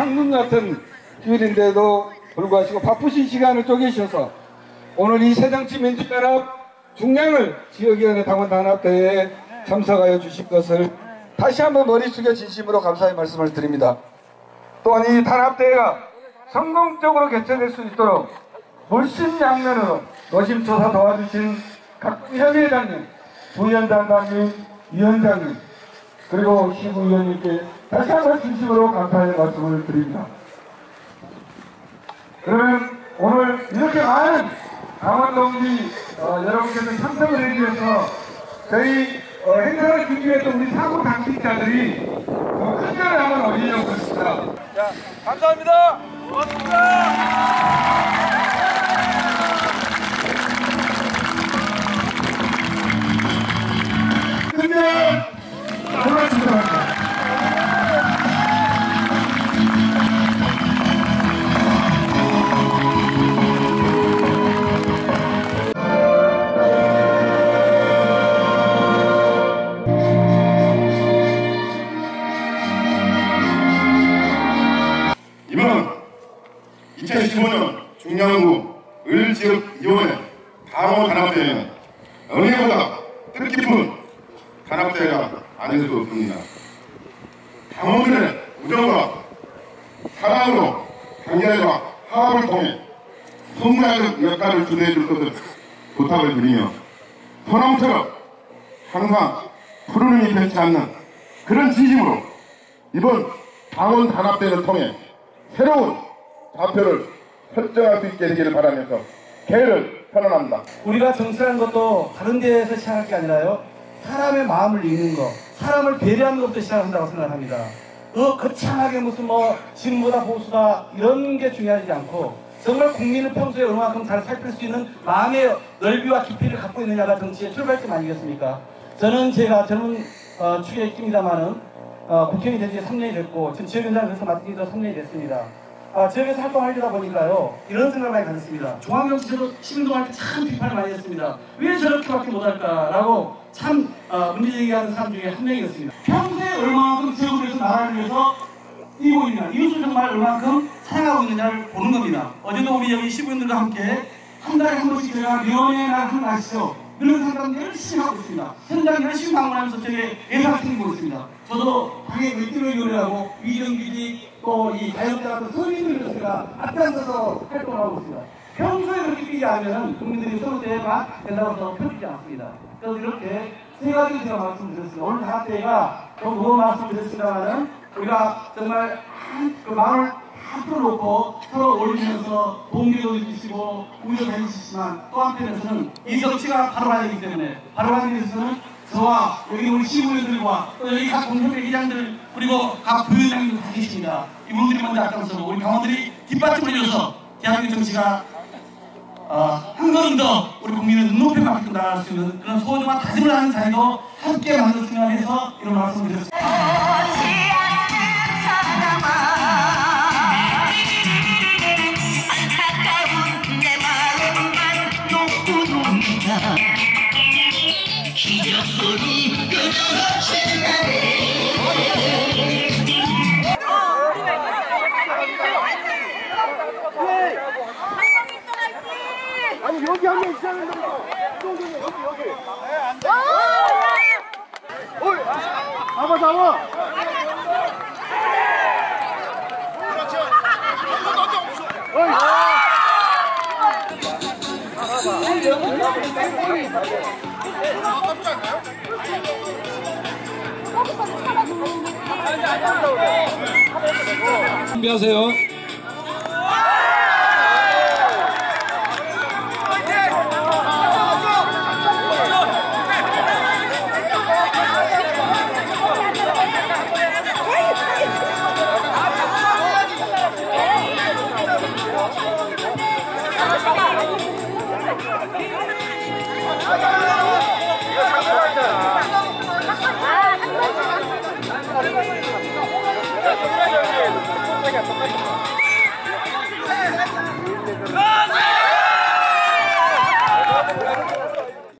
황금 같은 휴일인데도 불구하고 바쁘신 시간을 쪼개셔서 오늘 이 새정치 민주연합 중량을 지역위원회 당원 단합대회에 참석하여 주신 것을 다시 한번 머리 숙여 진심으로 감사의 말씀을 드립니다. 또한 이 단합대회가 성공적으로 개최될 수 있도록 물심양면으로 노심초사 도와주신 각 협의회장님, 부위원장님, 위원장님, 그리고 시부위원님께 다시 한번 진심으로 감사의 말씀을 드립니다. 그러면 오늘 이렇게 많은 강원동지 어, 여러분께서 참석을 해주셔서 저희 어, 행사를 준비했던 우리 사고 당직자들이 어, 큰 자를 한번 올리려고 했습니다. 자, 감사합니다. 고맙습니다. 2015년 중량구 을지역위원회 방호 단합대회는 해보다 뜻깊은 단합대회가 아닐 수 없습니다. 당원들의 우정과 사랑으로 단결과 화합을 통해 성공적 역할을 주도해 줄 것을 부탁을 드리며 소나무처럼 항상 푸른 힘이 변치 않는 그런 진심으로 이번 당원 단합대회를 통해 새로운 좌표를 설정할 수 있게 되기를 바라면서 개를 선언합니다. 우리가 정치라는 것도 다른 데에서 시작할 게 아니라요. 사람의 마음을 읽는 것, 사람을 배려하는 것부터 시작한다고 생각합니다. 그 거창하게 무슨 뭐 진보다 보수다 이런 게 중요하지 않고 정말 국민을 평소에 얼마만큼 잘 살필 수 있는 마음의 넓이와 깊이를 갖고 있느냐가 정치의 출발점 아니겠습니까? 저는 제가 젊은 어, 축에 있습니다만은 어, 국회의원이 된지 3년이 됐고 지금 지역위원장을 그래서 맡은 지도 3년이 됐습니다. 아, 지역에서 활동하려다 보니까요 이런 많이 가졌습니다. 중앙정치제도 시민동할 때 참 비판을 많이 했습니다. 왜 저렇게밖에 못할까라고 참 어, 문제 제기하는 사람 중에 한 명이었습니다. 평소에 얼마만큼 지역을 위해서 나라를 위해서 뛰고 있느냐 이웃을 정말 얼마만큼 사랑하고 있느냐를 보는 겁니다. 어제도 우리 여기 시부인들과 함께 한 달에 한 번씩 제가 명예의 날한 날씨죠. 이런 상담 열심히 하고 있습니다. 현장 열심히 방문하면서 저게 예상 생기고 있습니다. 저도 당의 을지로위원회라고 위정규직 또이 같은 서민들을 제가 앞장서서 활동을 하고 있습니다. 평소에 그렇게 않으면 국민들이 서로 대화가 된다고 해서 펴지지 않습니다. 그래서 이렇게 세 가지 제가 말씀드렸습니다. 오늘 단합대회가 더 무거운 말씀드렸습니다만은 우리가 정말 한, 그 마음을 한 풀어놓고 서로 어울리면서 동기도 느끼시고 우리도 다니시지만 또 한편에서는 이 정치가 바로 가야 되기 때문에 바로 가기 위해서는 저와 여기 우리 시부위원들과 또 여기 각 공동회 기장들 그리고 각 부위원장님들 다 계십니다. 이분들이 먼저 앞장서고 우리 강원들이 뒷받침을 해줘서 대한민국 정치가 어, 한 걸음 더 우리 국민의 눈높이에 맞게 나갈 수 있는 그런 소중한 다짐을 하는 자리도 함께 만들었으면 해서 이런 말씀을 드렸습니다. 아니 여기 한 명 있어야 된다. 여기 여기. 어이, 잡아 잡아. 어이. 준비하세요. 아,